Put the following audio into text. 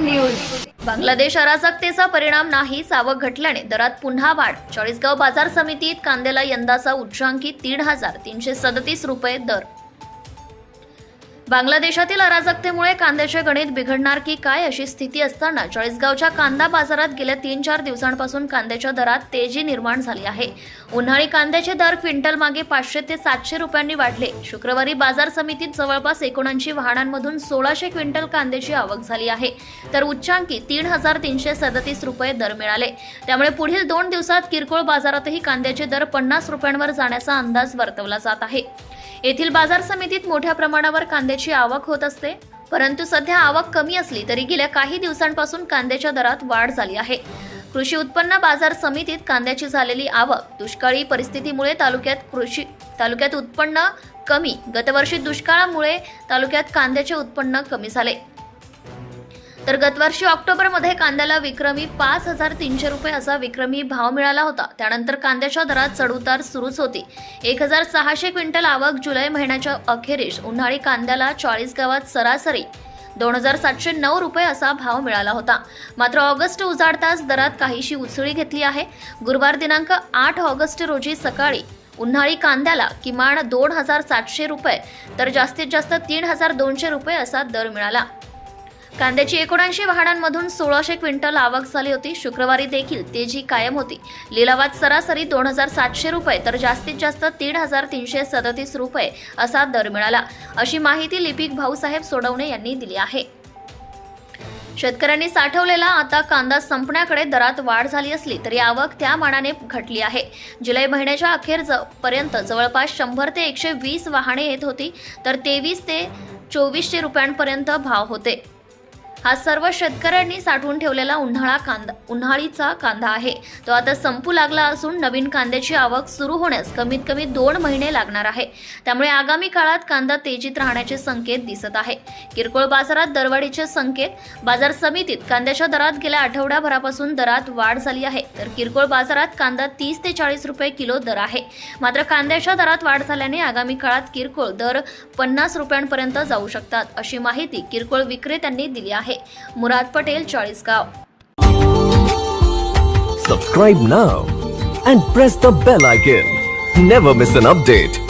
News. Bangladesh अराजकतेचा परिणाम नाही सावक घटल्याने दरात पुन्हा वाढ. चाळीसगाव बाजार समितीत कांद्याला यंदाचा उच्चांकी तीन हजार तीनशे सदतीस रुपये दर. बांगलादेशातील अराजकतेमुळे कांद्याचे गणित बिघडणार की काय अशी स्थिती असताना चाळीसगावच्या कांदा बाजारात गेल्या तीन चार दिवसांपासून कांद्याच्या दरात तेजी निर्माण झाली आहे. उन्हाळी कांद्याचे दर क्विंटल मागे पाचशे ते सातशे रुपयांनी वाढले. शुक्रवारी बाजार समितीत जवळपास एकोणऐंशी वाहनांमधून सोळाशे क्विंटल कांद्याची आवक झाली आहे. तर उच्चांकी तीन हजार तीनशे सदतीस रुपये दर मिळाले. त्यामुळे पुढील दोन दिवसात किरकोळ बाजारातही कांद्याचे दर पन्नास रुपयांवर जाण्याचा अंदाज वर्तवला जात आहे. येथील बाजार समितीत मोठ्या प्रमाणावर कांद्याची आवक होत असते. परंतु सध्या आवक कमी असली तरी गेल्या काही दिवसांपासून कांद्याच्या दरात वाढ झाली आहे. कृषी उत्पन्न बाजार समितीत कांद्याची झालेली आवक दुष्काळी परिस्थितीमुळे तालुक्यात कृषी तालुक्यात उत्पन्न कमी. गतवर्षी दुष्काळामुळे तालुक्यात कांद्याचे उत्पन्न कमी झाले. तर गतवर्षी ऑक्टोबरमध्ये कांद्याला विक्रमी पाच हजार तीनशे रुपये असा विक्रमी भाव मिळाला होता. त्यानंतर कांद्याच्या दरात चढउतार सुरूच होती. एक हजार सहाशे क्विंटल आवक जुलै महिन्याच्या अखेरीस उन्हाळी कांद्याला चाळीस गावात सरासरी दोन हजार सातशे नऊ रुपये असा भाव मिळाला होता. मात्र ऑगस्ट उजाडताच दरात काहीशी उसळी घेतली आहे. गुरुवार दिनांक आठ ऑगस्ट रोजी सकाळी उन्हाळी कांद्याला किमान दोन हजार सातशे रुपये तर जास्तीत जास्त तीन हजार दोनशे रुपये असा दर मिळाला. कांद्याची एकोणऐंशी वाहनांमधून सोळाशे क्विंटल आवक झाली होती. शुक्रवारी देखील तेजी कायम होती. लिलावात सरासरी दोन हजार सातशे रुपये तर जास्तीत जास्त तीन हजार तीनशे सदतीस रुपये असा दर मिळाला. अशी माहिती लिपिक भाऊसाहेब सोडवणे यांनी दिली आहे. शेतकऱ्यांनी साठवलेला आता कांदा संपण्याकडे दरात वाढ झाली असली तरी आवक त्या मानाने घटली आहे. जुलै महिन्याच्या अखेर पर्यंत जवळपास शंभर ते एकशे वीस वाहने येत होती तर तेवीस ते चोवीसशे रुपयांपर्यंत भाव होते. हा सर्व शेतकऱ्यांनी साठवून ठेवलेला उन्हाळा कांदा उन्हाळीचा कांदा आहे. तो आता संपू लागला असून नवीन कांद्याची आवक सुरू होण्यास कमीत कमी दोन महिने लागणार आहे. त्यामुळे आगामी काळात कांदा तेजीत राहण्याचे संकेत दिसत आहे. किरकोळ बाजारात दरवाढीचे संकेत बाजार समितीत कांद्याच्या दरात गेल्या आठवड्याभरापासून दरात वाढ झाली आहे. तर किरकोळ बाजारात कांदा तीस ते चाळीस रुपये किलो दर आहे. मात्र कांद्याच्या दरात वाढ झाल्याने आगामी काळात किरकोळ दर पन्नास रुपयांपर्यंत जाऊ शकतात अशी माहिती किरकोळ विक्रेत्यांनी दिली आहे. Murad Patel Chalisgaon Subscribe now and press the bell icon. Never miss an update.